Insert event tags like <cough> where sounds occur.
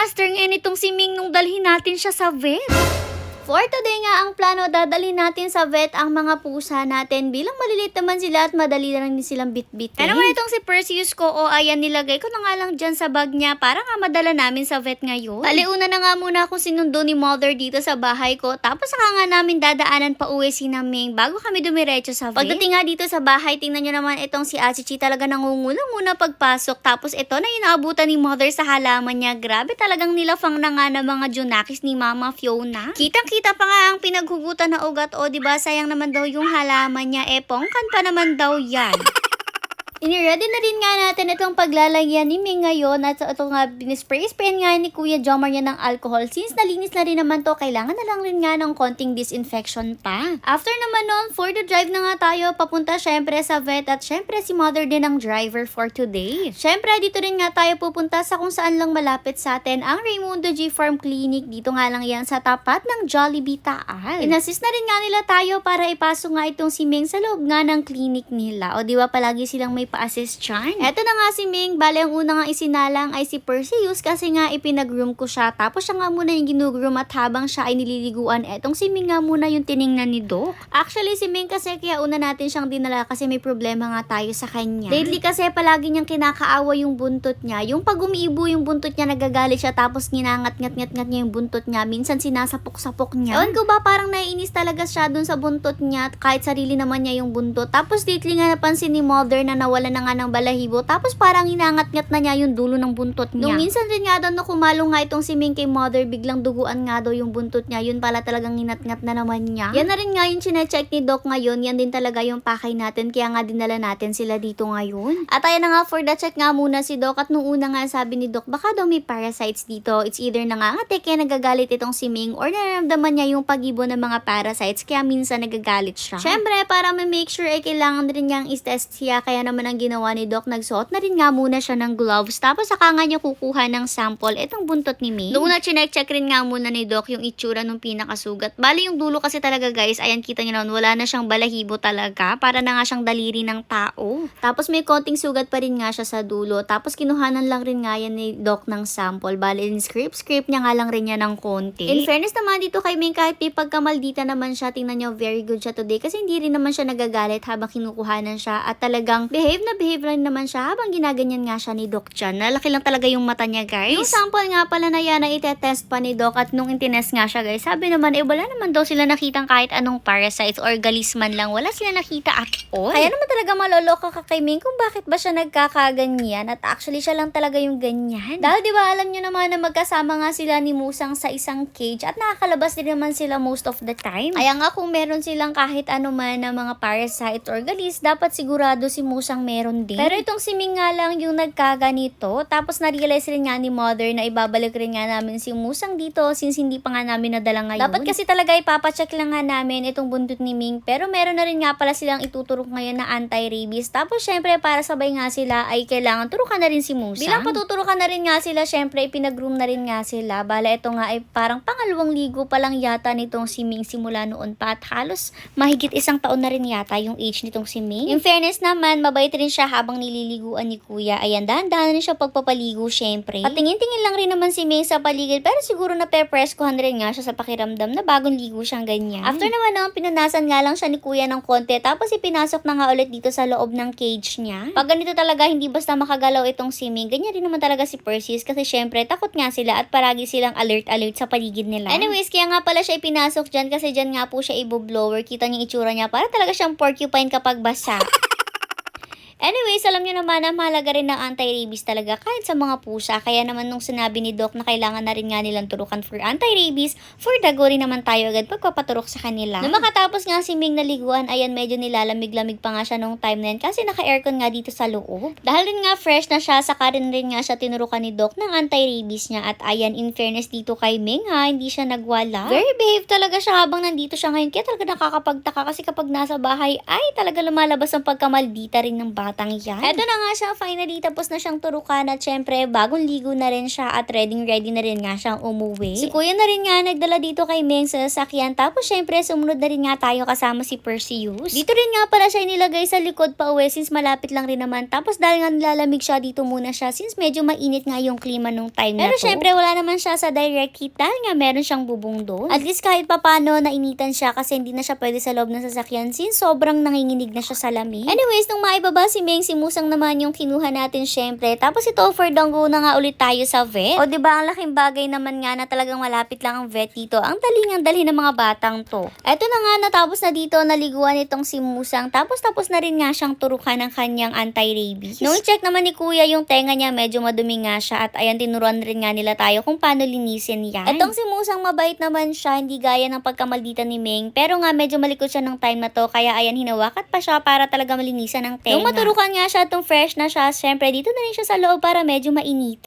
master ngayon itong si Ming nung dalhin natin siya sa vet. For today nga ang plano, dadalhin natin sa vet ang mga pusa natin bilang maliliit naman sila at madali lang din silang bitbitin. Ano naman itong si Perseus ko o ayan nilagay ko na nga lang dyan sa bag niya para nga madala namin sa vet ngayon. Aliuna na nga muna akong sinundo ni mother dito sa bahay ko tapos saka nga namin dadaanan pa uwi si Naming bago kami dumiretso sa vet. Pagdating nga dito sa bahay, tingnan nyo naman itong si Achichi talaga nangungulang muna pagpasok tapos ito na yung naabutan ni mother sa halaman niya. Grabe talagang nilafang na nga ng mga Junakis ni Mama Fiona. Kitang-kita pa nga ang pinaghugutan na ugat o di ba sayang naman daw yung halaman niya. Eh, pongkan pa naman daw yan. Iniready na rin nga natin itong paglalagyan ni Ming ngayon at ito nga binispray-spray nga ni Kuya Jomar niya ng alcohol. Since nalinis na rin naman to, kailangan na lang rin nga ng konting disinfection pa. After naman nun, for the drive na nga tayo papunta syempre sa vet at syempre si mother din ang driver for today. Syempre dito rin nga tayo pupunta sa kung saan lang malapit sa atin ang Raimundo G Farm Clinic. Dito nga lang yan sa tapat ng Jollibee Taal. Inassist na rin nga nila tayo para ipasok nga itong si Ming sa loob nga ng clinic nila. O di ba palagi silang may pa-assist dyan? Eto na nga si Ming. Bale, ang una nga isinalang ay si Perseus kasi nga ipinag-room ko siya. Tapos siya nga muna yung ginugroom at habang siya ay nililiguan, etong si Ming nga muna yung tiningnan ni Doc. Actually, si Ming kasi kaya una natin siyang dinala kasi may problema nga tayo sa kanya. Lately kasi palagi niyang kinakaawa yung buntot niya. Yung pag umiibo yung buntot niya, nagagalit siya tapos ginangat-ngat-ngat niya yung buntot niya. Minsan sinasapok-sapok niya. Ewan ko ba, parang naiinis talaga siya dun sa buntot niya kahit sarili naman niya yung buntot. Tapos lately nga napansin ni mother na nawala na nga ng balahibo. Tapos parang inangat-ngat na niya yung dulo ng buntot niya. Nung minsan rin nga daw na kumalo nga itong si Ming kay mother, biglang duguan nga daw yung buntot niya. Yun pala talagang inat-ngat na naman niya. Yan na rin nga yung chinecheck ni Doc ngayon. Yan din talaga yung pakay natin. Kaya nga dinala natin sila dito ngayon. At ayan na nga for the check nga muna si Doc. At nung una nga sabi ni Doc, baka daw may parasites dito. It's either nangangate kaya nagagalit itong si Ming or nararamdaman niya yung pag-ibo ng mga parasites kaya minsan nagagalit siya. Syempre, para ma-make sure ay kailangan rin niyang is-test siya. Kaya naman ang ginawa ni Doc, nagsuot na rin nga muna siya ng gloves. Tapos saka nga niya kukuha ng sample itong buntot ni Ming. Noong una, chinek-check rin nga muna ni Doc yung itsura ng pinakasugat. Bali yung dulo kasi talaga guys, ayan kita niyo naman, wala na siyang balahibo talaga. Para na nga siyang daliri ng tao. Tapos may konting sugat pa rin nga siya sa dulo. Tapos kinuhanan lang rin nga yan ni Doc ng sample. Bali, in script, script niya nga lang rin niya ng konti. In fairness naman dito kay Ming, kahit may pagkamaldita naman siya, tingnan niyo, very good siya today. Kasi hindi rin naman siya nagagalit habang kinukuhanan siya. At talagang behave na behave rin naman siya habang ginaganyan nga siya ni Doc Chan. Nalaki lang talaga yung mata niya, guys. Yung sample nga pala na yan na itetest pa ni Doc at nung intines nga siya, guys, sabi naman, eh, wala naman daw sila nakitang kahit anong parasites or galisman lang. Wala sila nakita at all. Kaya naman talaga maloloka ka kay Ming kung bakit ba siya nagkakaganyan at actually siya lang talaga yung ganyan. Dahil di ba alam nyo naman na magkasama nga sila ni Musang sa isang cage at nakakalabas din naman sila most of the time. Kaya nga kung meron silang kahit ano man na mga parasite or galis, dapat sigurado si Musang meron din. Pero itong si Ming nga lang yung nagkaganito. Tapos na-realize rin nga ni mother na ibabalik rin nga namin si Musang dito since hindi pa nga namin nadala ngayon. Dapat kasi talaga ipapacheck lang nga namin itong buntot ni Ming. Pero meron na rin nga pala silang ituturok ngayon na anti-rabies. Tapos syempre para sabay nga sila ay kailangan turukan na rin si Musang. Bilang patuturukan na rin nga sila, syempre ipinag-groom na rin nga sila. Bala ito nga ay parang pangalawang ligo pa lang yata nitong si Ming simula noon pa. At halos mahigit isang taon na rin yata yung age nitong si Ming. In fairness naman, mabait rin siya habang nililiguan ni Kuya. Ayan, dahan-dahan rin siya pagpapaligo syempre. At tingin-tingin lang rin naman si Ming sa paligid pero siguro na pepreskuhan rin nga siya sa pakiramdam na bagong ligo siyang ganyan. After naman noon, pinunasan nga lang siya ni Kuya ng konti tapos ipinasok na nga ulit dito sa loob ng cage niya. Pag ganito talaga, hindi basta makagalaw itong si Ming. Ganyan rin naman talaga si Perseus kasi syempre takot nga sila at paragi silang alert-alert sa paligid nila. Anyways, kaya nga pala siya ipinasok dyan kasi dyan nga po siya ibo-blower. Kita niyo itsura niya para talaga siyang porcupine kapag basa. <laughs> Anyways, alam nyo naman na mahalaga rin ng anti-rabies talaga kahit sa mga pusa. Kaya naman nung sinabi ni Doc na kailangan na rin nga nilang turukan for anti-rabies, for dago rin naman tayo agad pagpapaturok sa kanila. Nung makatapos nga si Ming naliguan, ayan medyo nilalamig-lamig pa nga siya nung time na yan kasi naka-aircon nga dito sa loob. Dahil rin nga fresh na siya, saka rin rin nga siya tinurukan ni Doc ng anti-rabies niya. At ayan, in fairness dito kay Ming ha, hindi siya nagwala. Very behave talaga siya habang nandito siya ngayon. Kaya talaga nakakapagtaka kasi kapag nasa bahay, ay talaga lumalabas ang pagkamaldita rin ng bata batang yan. Eto na nga siya, finally, tapos na siyang turukan at syempre, bagong ligo na rin siya at ready ready na rin nga siyang umuwi. Si kuya na rin nga nagdala dito kay Meng sa sasakyan, tapos syempre, sumunod na rin nga tayo kasama si Perseus. Dito rin nga pala siya nilagay sa likod pa uwi since malapit lang rin naman. Tapos dahil nga nilalamig siya, dito muna siya since medyo mainit nga yung klima nung time na Pero to. syempre, wala naman siya sa direct heat dahil nga meron siyang bubong doon. At least kahit papano, nainitan siya kasi hindi na siya pwede sa loob ng sasakyan since sobrang nanginginig na siya sa lamig. Anyways, nung maibaba si Meng, si Musang naman yung kinuha natin syempre. Tapos ito, for donggo na nga ulit tayo sa vet. O diba, ang laking bagay naman nga na talagang malapit lang ang vet dito. Ang daling ang dalhin ng mga batang to. Eto na nga, natapos na dito, naliguan itong si Musang. Tapos tapos na rin nga siyang turukan ng kanyang anti-rabies. Nung check naman ni kuya yung tenga niya, medyo madumi nga siya. At ayan, tinuruan rin nga nila tayo kung paano linisin yan. Etong si Musang mabait naman siya, hindi gaya ng pagkamaldita ni Ming. Pero nga, medyo malikot siya ng time na to. Kaya ayan, hinawakat pa siya para talaga malinisan ang tenga. Nung maturukan nga siya, itong fresh na siya, syempre dito na rin siya sa loob para medyo mainit.